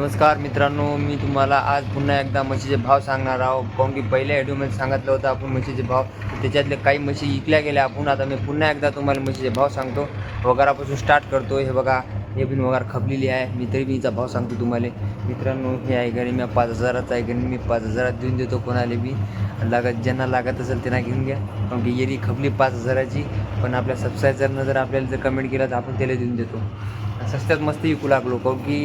नमस्कार मित्रांनो मी तुम्हाला आज पुन्हा एकदा म्हशीचे भाव सांगणार आहोत. काऊन की पहिल्या व्हिडिओमध्ये सांगितलं होतं आपण म्हशीचे भाव त्याच्यातले काही म्हशी विकल्या गेल्या आपण. आता मी पुन्हा एकदा तुम्हाला म्हशीचे भाव सांगतो. वगारापासून स्टार्ट करतो हे बघा हे पण वगार खपलेली आहे. मी तरी मीचा भाव सांगतो तुम्हाला. मित्रांनो हे आहे घरी मी पाच हजाराचा आहे. घरी मी पाच हजारात देऊन देतो कोणाला बी. लागत ज्यांना लागत असेल त्यांना घेऊन घ्या. काऊन की येरी खपली पाच हजाराची पण आपल्या सबस्क्रायबरनं जर आपल्याला जर कमेंट केला तर आपण त्याला देऊन देतो. सस्त्यात मस्त विकू लागलो काऊन की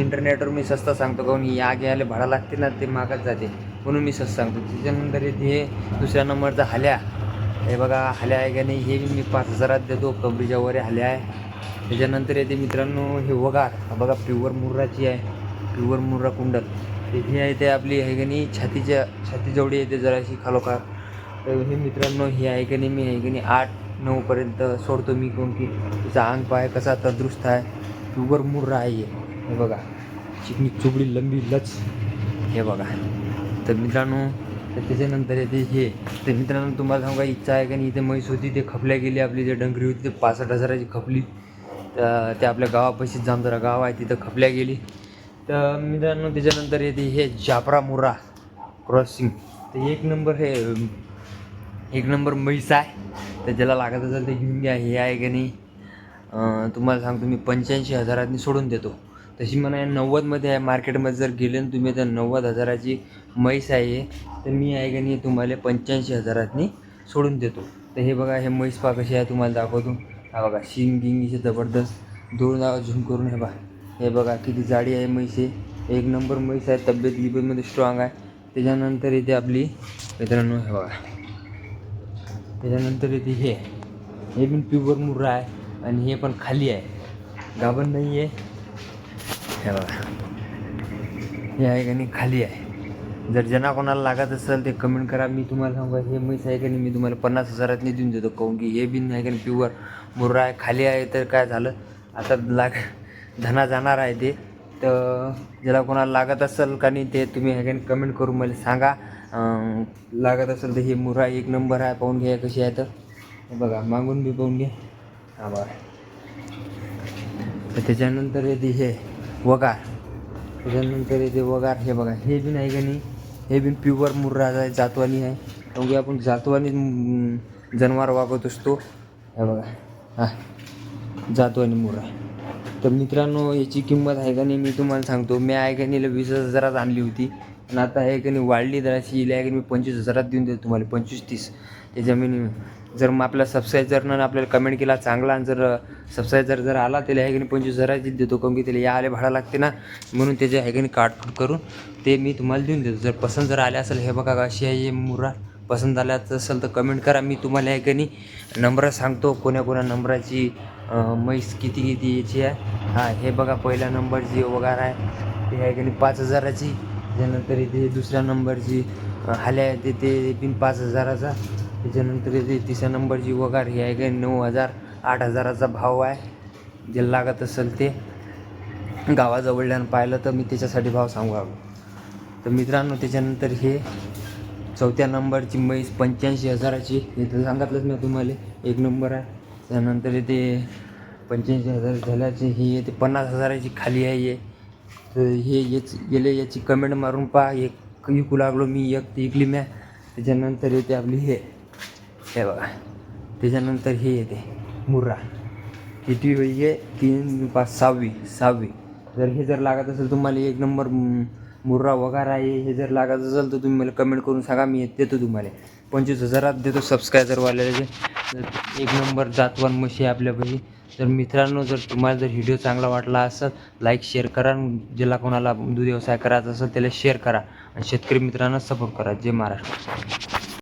इंटरनेटवर मी स्वस्त सांगतो काऊन या घ्यायला भाडा लागते ना ते महागात जाते. म्हणून मी स्वस्त सांगतो. त्याच्यानंतर येते हे दुसऱ्या नंबरचा हल्या हे बघा हल्या आहे का नाही हे मी पाच हजारात देतो कबरीच्या वगैरे हल्या आहे. त्याच्यानंतर येते मित्रांनो हे वगार बघा प्युअर मुर्राची आहे. प्युअर मुर्रा कुंडल. ते हे आहे ते आपली आहे का नाही छातीच्या छातीजवळी येते जराशी खालोखाल तर हे मित्रांनो हे आहे का नाही मी आहे की नाही आठ नऊपर्यंत सोडतो मी कोण की तिचा अंग पाय कसा तंदुरुस्त आहे. प्युअर मुर्रा आहे. हे. हे बघा. चिकनी चुबडी लंबी लच. हे बघा. तर मित्रांनो तर त्याच्यानंतर येते हे. तर मित्रांनो तुम्हाला सांगू इच्छा आहे का नाही इथे म्हैस होती ते खपल्या गेली आपली जे डंगरी होती ते पासष्ट हजाराची खपली. तर ते आपल्या गावापाशी जामदारा गाव आहे तिथं खपल्या गेली. तर मित्रांनो त्याच्यानंतर येते हे जापरा मुर्रा क्रॉसिंग तर एक नंबर हे एक नंबर म्हैस आहे. तर ज्याला लागत असेल ते घेऊन घ्या. हे आहे का नाही? तुम्हाला सांगतो मी पंच्याऐंशी हजारातनी सोडून देतो. तशी म्हणा नव्वदमध्ये आहे मार्केटमध्ये जर गेले ना तुम्ही तर नव्वद हजाराची म्हैस आहे. तर मी आहे का नाही तुम्हाला पंच्याऐंशी हजारातनी सोडून देतो. तर हे बघा हे म्हैस पा कशी आहे तुम्हाला दाखवतो. हा बघा शिंग गिंग इथे जबरदस्त दोन झुम झूम करून हे बघा हे बघा किती जाडी आहे म्हैस आहे एक नंबर म्हैस आहे तब्येत गिबेतमध्ये स्ट्रॉंग आहे. त्याच्यानंतर इथे आपली मित्रांनो हे बघा. त्याच्यानंतर येते हे. हे पण प्युअर मुर्रा आहे. आणि हे पण खाली आहे. गाभण नाही आहे हे बघा. हे आहे का नाही खाली आहे. जर ज्यांना कोणाला लागत असेल ते कमेंट करा. मी तुम्हाला सांगू हे म्हैस आहे का नाही मी तुम्हाला पन्नास हजारातनी देऊन देतो. काऊन की हे बिन आहे का नाही प्युअर मुर्रा आहे खाली आहे तर काय झालं? आता लाग धना जाणार आहे ते. तर ज्याला कोणाला लागत असेल का नाही ते तुम्ही ह्या कमेंट करून मला सांगा. लागत असेल तर हे मुर्रा एक नंबर आहे पाहून घ्या कशी आहे तर. बघा मागून बी पाहून घ्या. हा त्याच्यानंतर येते हे वगार. त्याच्यानंतर येते वगार. हे बघा हे बी नाही का नाही? हे बी प्युअर मुर्रा आहे जातवानी आहे. कारण की आपण जातवानी जनावर वागवत असतो. हे बघा हा जातवानी मुर्रा. तर मित्रांनो याची किंमत आहे का नाही मी तुम्हाला सांगतो. मी आहे का नाही वीस हजारात आणली होती. आणि आता हे की नाही वाढली जराशी हिला आहे की मी पंचवीस हजारात देऊन देतो तुम्हाला पंचवीस तीस. ते जमिनी जर मग आपल्या सबस्क्रायबरनं आपल्याला कमेंट केला चांगला आणि जर सबस्क्रायबर जर आला त्याला आहे की नाही पंचवीस हजाराची देतो कारण की त्याला या आले भाडा लागते ना म्हणून त्याचे आहे की नाही काटफूट करून ते मी तुम्हाला देऊन देतो. जर पसंत जर आले असेल हे बघा अशी आहे हे मुर्रा पसंत आल्याच असेल तर कमेंट करा. मी तुम्हाला आहे की नाही नंबर सांगतो कोण्या कोण्या नंबराची म्हैस किती किती याची आहे. हां हे बघा पहिल्या नंबरची वगैरे आहे ते आहे की नाही पाच हजाराची. त्याच्यानंतर इथे दुसऱ्या नंबरची अं, हाल्या आहे ते ते पाच हजाराचा. त्याच्यानंतर इथे तिसऱ्या नंबरची वगार ही आहे की नऊ हजार आठ हजाराचा भाव आहे. जे लागत असेल ते गावाजवळल्यानं पाहिलं तर मी त्याच्यासाठी भाव सांगू लागलो तर मित्रांनो त्याच्यानंतर हे चौथ्या नंबरची म्हैस पंच्याऐंशी हजाराची हे तर सांगितलंच मी तुम्हाला एक नंबर आहे. त्यानंतर येते पंच्याऐंशी हजार झाल्याचे ही येते पन्नास हजाराची खाली आहे. हे तर हे याच गेले याची कमेंट मारून पहा. एक विकू लागलो मी एक ते इकली म्या. त्याच्यानंतर येते आपली हे. हे बघा. त्याच्यानंतर हे येते. मुर्रा. किती वेळी आहे तीन पाच सहावी सहावी. जर हे जर लागत असेल तुम्हाला एक नंबर मुर्रा वगैरे आहे. हे जर लागत असेल तर तुम्ही मला कमेंट करून सांगा. मी देतो तुम्हाला. पंचवीस हजारात देतो सबस्क्रायबरवाल्याला जे एक नंबर जातवान म्हशी आहे आपल्यापाशी तर मित्रांनो जर तुम्हाला जर व्हिडिओ चांगला वाटला असेल लाईक शेअर करा. ज्याला कोणाला दूध व्यवसाय करायचा असेल त्याला शेअर करा. आणि शेतकरी मित्रांना सपोर्ट करा. जय महाराष्ट्र.